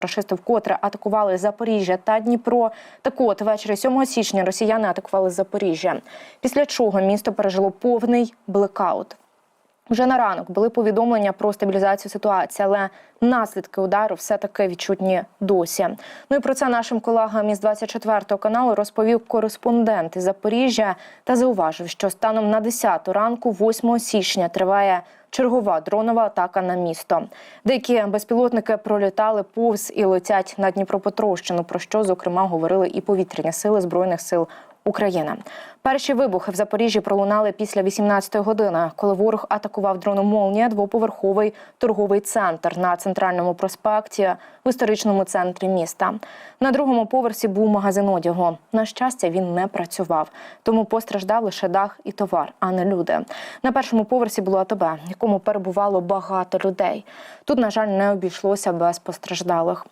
Рашисти вкотре атакували Запоріжжя та Дніпро. Так от ввечері 7 січня росіяни атакували Запоріжжя. Після чого місто пережило повний блекаут. Вже на ранок були повідомлення про стабілізацію ситуації, але наслідки удару все таки відчутні досі. Ну і про це нашим колегам із 24 каналу розповів кореспондент із Запоріжжя та зауважив, що станом на 10 ранку, 8 січня, триває чергова дронова атака на місто. Деякі безпілотники пролітали повз і летять на Дніпропетровщину, про що зокрема говорили і повітряні сили збройних сил України. Перші вибухи в Запоріжжі пролунали після 18-ї години, коли ворог атакував дроном «Молнія» двоповерховий торговий центр на центральному проспекті в історичному центрі міста. На другому поверсі був магазин одягу. На щастя, він не працював, тому постраждав лише дах і товар, а не люди. На першому поверсі було АТБ, якому перебувало багато людей. Тут, на жаль, не обійшлося без постраждалих.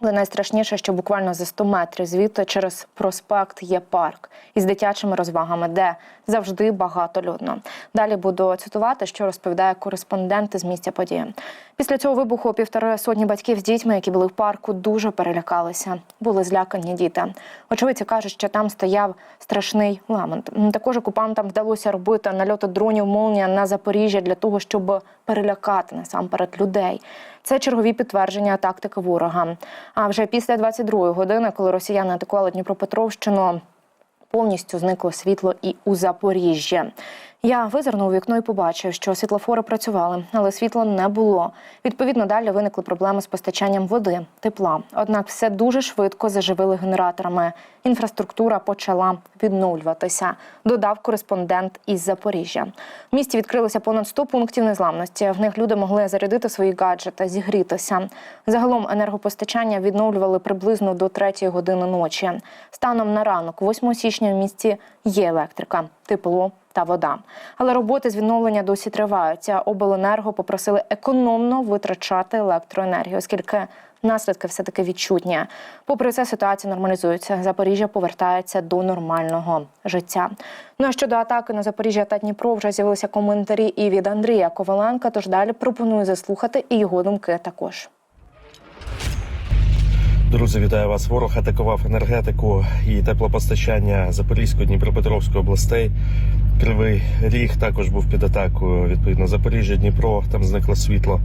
Але найстрашніше, що буквально за 100 метрів звідти через проспект є парк із дитячими розвагами, де завжди багатолюдно. Далі буду цитувати, що розповідає кореспондент з місця події. Після цього вибуху півтори сотні батьків з дітьми, які були в парку, дуже перелякалися. Були злякані діти. Очевидці кажуть, що там стояв страшний ламент. Також окупантам вдалося робити нальоти дронів молнія на Запоріжжя для того, щоб перелякати насамперед людей. Це чергові підтвердження тактики ворога. А вже після 22-ї години, коли росіяни атакували Дніпропетровщину, повністю зникло світло і у Запоріжжі. Я визирнув у вікно і побачив, що світлофори працювали, але світла не було. Відповідно, далі виникли проблеми з постачанням води, тепла. Однак все дуже швидко заживили генераторами. Інфраструктура почала відновлюватися. Додав кореспондент із Запоріжжя. В місті відкрилося понад 100 пунктів незламності. В них люди могли зарядити свої гаджети, зігрітися. Загалом енергопостачання відновлювали приблизно до 3 години ночі. Станом на ранок, 8 січня, в місті є електрика, тепло та вода. Але роботи з відновлення досі тривають. Обленерго попросили економно витрачати електроенергію, оскільки наслідки все таки відчутні. Попри це, ситуація нормалізується. Запоріжжя повертається до нормального життя. Ну а щодо атаки на Запоріжжя та Дніпро вже з'явилися коментарі і від Андрія Коваленка. Тож далі пропоную заслухати і його думки також. Друзі, вітаю вас. Ворог атакував енергетику і теплопостачання Запорізької Дніпропетровської областей. Кривий ріг також був під атакою. Відповідно, Запоріжжя, Дніпро, там зникло світло.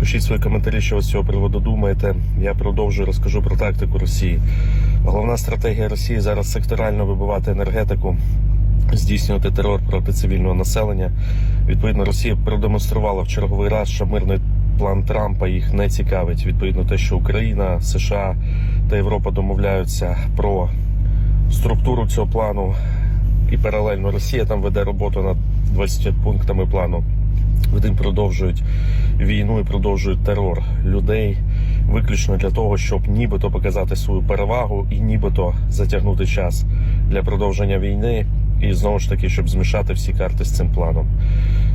Пишіть свої коментарі, що ви з цього приводу думаєте. Я продовжую розкажу про тактику Росії. Головна стратегія Росії зараз секторально вибивати енергетику. Здійснювати терор проти цивільного населення. Відповідно, Росія продемонструвала в черговий раз, що мирний план Трампа їх не цікавить. Відповідно, те, що Україна, США та Європа домовляються про структуру цього плану, і паралельно Росія там веде роботу над 20 пунктами плану. Вони продовжують війну і продовжують терор людей виключно для того, щоб нібито показати свою перевагу і нібито затягнути час для продовження війни. І знову ж таки, щоб змішати всі карти з цим планом.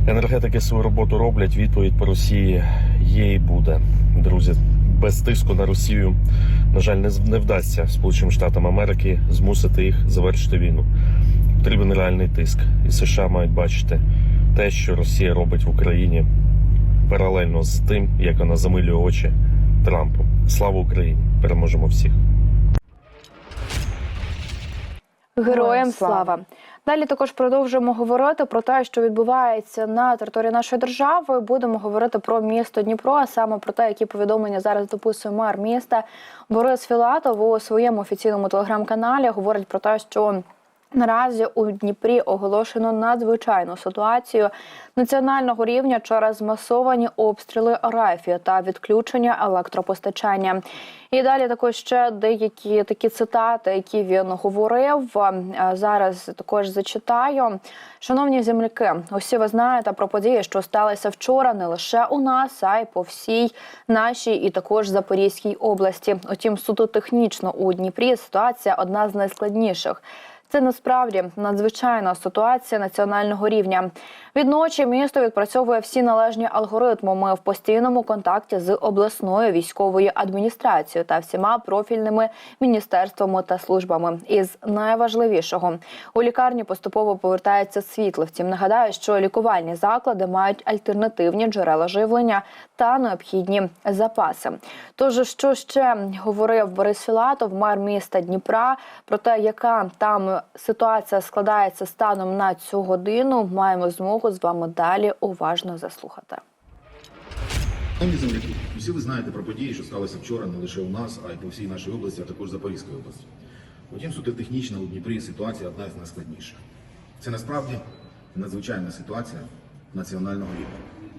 Енергетики свою роботу роблять. Відповідь по Росії є і буде. Друзі, без тиску на Росію, на жаль, не, не вдасться Сполученим Штатам Америки змусити їх завершити війну. Потрібен реальний тиск. І США мають бачити те, що Росія робить в Україні паралельно з тим, як вона замилює очі Трампу. Слава Україні! Переможемо всіх! Героям слава. Далі також продовжуємо говорити про те, що відбувається на території нашої держави. Будемо говорити про місто Дніпро, а саме про те, які повідомлення зараз дописує мер міста Борис Філатов у своєму офіційному телеграм-каналі. Говорить про те, що Наразі у Дніпрі оголошено надзвичайну ситуацію національного рівня через масовані обстріли РАФі та відключення електропостачання. І далі також ще деякі такі цитати, які він говорив. Зараз також зачитаю. Шановні земляки, усі ви знаєте про події, що сталися вчора, не лише у нас, а й по всій нашій і також Запорізькій області. Утім, суто технічно у Дніпрі ситуація одна з найскладніших. Це насправді надзвичайна ситуація національного рівня. Відночі місто відпрацьовує всі належні алгоритми. Ми в постійному контакті з обласною військовою адміністрацією та всіма профільними міністерствами та службами. Із найважливішого у лікарні поступово повертається світло. Втім, нагадаю, що лікувальні заклади мають альтернативні джерела живлення та необхідні запаси. Тож, що ще говорив Борис Філатов, мер міста Дніпра, про те, яка там ситуація складається станом на цю годину, маємо змогу з вами далі уважно заслухати. Шановні земляки, всі ви знаєте про події, що сталися вчора не лише у нас, а й по всій нашій області, а також Запорізькій області. Утім, суто технічно у Дніпрі ситуація одна з найскладніших. Це насправді надзвичайна ситуація національного рівня.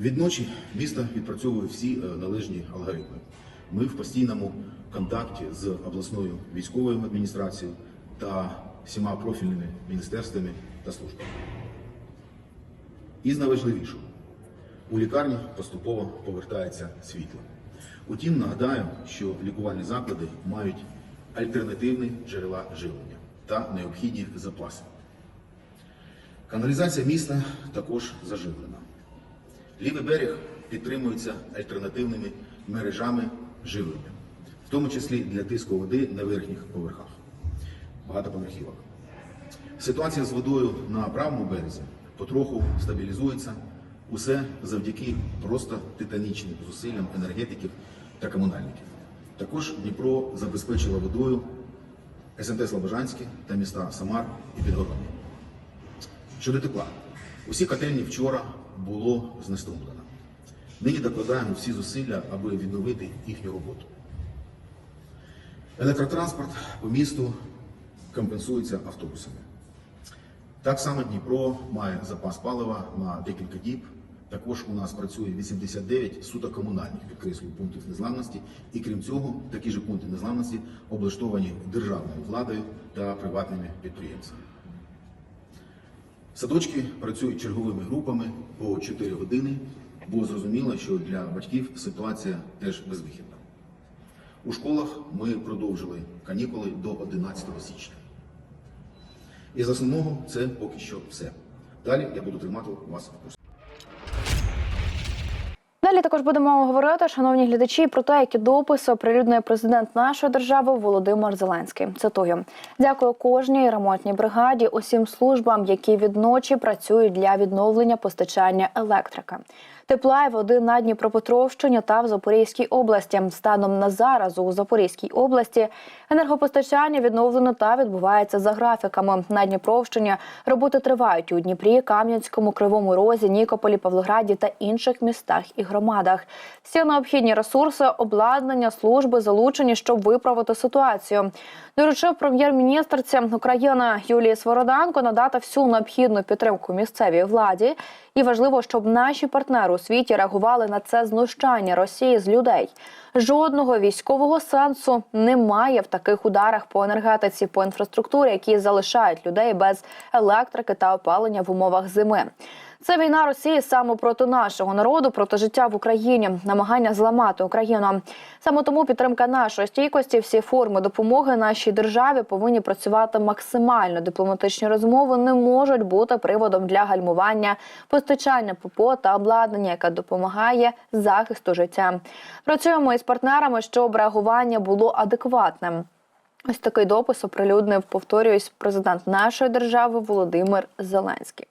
Відночі місто відпрацьовує всі е, належні алгоритми. Ми в постійному контакті з обласною військовою адміністрацією та всіма профільними міністерствами та службами. І з найважливішого. У лікарні поступово повертається світло. Утім, нагадаю, що лікувальні заклади мають альтернативні джерела живлення та необхідні запаси. Каналізація міста також заживлена. Лівий берег підтримується альтернативними мережами живлення, в тому числі для тиску води на верхніх поверхах багатоповерхівок. Ситуація з водою на правому березі потроху стабілізується. Усе завдяки просто титанічним зусиллям енергетиків та комунальників. Також Дніпро забезпечило водою СМТ Слобожанське та міста Самар і Підгородня. Щодо тепла, усі котельні вчора було знеструмлено. Нині докладаємо всі зусилля, аби відновити їхню роботу. Електротранспорт по місту компенсується автобусами. Так само Дніпро має запас палива на декілька діб. Також у нас працює 89 суто комунальних підкреслюю пунктів незламності, і крім цього, такі ж пункти незламності облаштовані державною владою та приватними підприємцями. Садочки працюють черговими групами по 4 години, бо зрозуміло, що для батьків ситуація теж безвихідна. У школах ми продовжили канікули до 11 січня. І з основного це поки що все. Далі я буду тримати вас в курсі. Далі також будемо говорити, шановні глядачі, про те, які дописи оприлюднює президент нашої держави Володимир Зеленський. Цитую: дякую кожній ремонтній бригаді, усім службам, які відночі працюють для відновлення постачання електрики. Тепла і води на Дніпропетровщині та в Запорізькій області. Станом на зараз у Запорізькій області енергопостачання відновлено та відбувається за графіками. На Дніпровщині роботи тривають у Дніпрі, Кам'янському, Кривому Розі, Нікополі, Павлограді та інших містах і громадах. Всі необхідні ресурси, обладнання, служби залучені, щоб виправити ситуацію. Доручив прем'єр-міністрці України Юлії Свороденко надати всю необхідну підтримку місцевій владі. І важливо, щоб наші партнери у світі реагували на це знущання Росії з людей. Жодного військового сенсу немає в таких ударах по енергетиці, по інфраструктурі, які залишають людей без електрики та опалення в умовах зими. Це війна Росії саме проти нашого народу, проти життя в Україні, намагання зламати Україну. Саме тому підтримка нашої стійкості, всі форми допомоги нашій державі повинні працювати максимально. Дипломатичні розмови не можуть бути приводом для гальмування постачання ППО та обладнання, яке допомагає захисту життя. Працюємо із партнерами, щоб реагування було адекватним. Ось такий допис оприлюднив, повторююсь, президент нашої держави Володимир Зеленський.